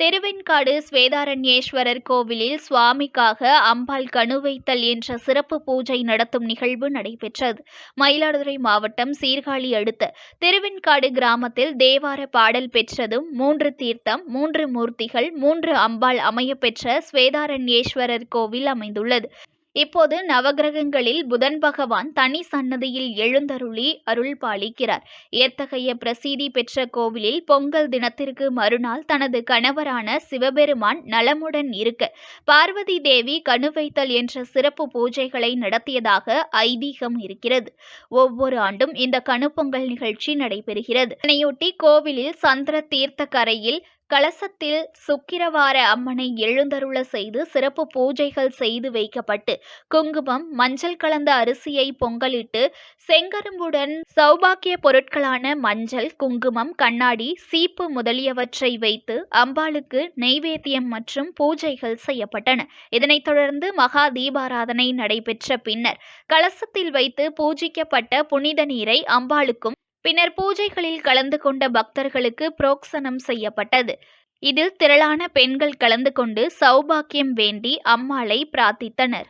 திருவெண்காடு ஸ்வேதாரண்யேஸ்வரர் கோவிலில் சுவாமிக்காக அம்பாள் கணு வைத்தல் என்ற சிறப்பு பூஜை நடத்தும் நிகழ்வு நடைபெற்றது. மயிலாடுதுறை மாவட்டம் சீர்காழி அடுத்த திருவெண்காடு கிராமத்தில் தேவார பாடல் பெற்றதும் மூன்று தீர்த்தம் மூன்று மூர்த்திகள் மூன்று அம்பாள் அமையப்பெற்ற ஸ்வேதாரண்யேஸ்வரர் கோவில் அமைந்துள்ளது. இப்போது நவகிரகங்களில் புதன் பகவான் தனி சன்னதியில் எழுந்தருளி அருள் பாலிக்கிறார். எத்தகைய பிரசீதி பெற்ற கோவிலில் பொங்கல் தினத்திற்கு மறுநாள் தனது கணவரான சிவபெருமான் நலமுடன் இருக்க பார்வதி தேவி கணு வைத்தல் என்ற சிறப்பு பூஜைகளை நடத்தியதாக ஐதீகம் இருக்கிறது. ஒவ்வொரு ஆண்டும் இந்த கணு பொங்கல் நிகழ்ச்சி நடைபெறுகிறது. இதனையொட்டி கோவிலில் சந்திர தீர்த்த கரையில் கலசத்தில் சுக்கிரவார அம்மனை எழுந்தருள செய்து சிறப்பு பூஜைகள் செய்து வைக்கப்பட்டு குங்குமம் மஞ்சள் கலந்த அரிசியை பொங்கலிட்டு செங்கரும்புடன் சௌபாக்கிய பொருட்களான மஞ்சள் குங்குமம் கண்ணாடி சீப்பு முதலியவற்றை வைத்து அம்பாளுக்கு நெய்வேத்தியம் மற்றும் பூஜைகள் செய்யப்பட்டன. இதனைத் தொடர்ந்து மகா தீபாராதனை நடைபெற்ற பின்னர் கலசத்தில் வைத்து பூஜிக்கப்பட்ட புனித நீரை அம்பாளுக்கும் பின்னர் பூஜைகளில் கலந்து கொண்ட பக்தர்களுக்கு புரோக்சனம் செய்யப்பட்டது. இதில் திரளான பெண்கள் கலந்து கொண்டு சௌபாக்கியம் வேண்டி அம்மாளை பிரார்த்தித்தனர்.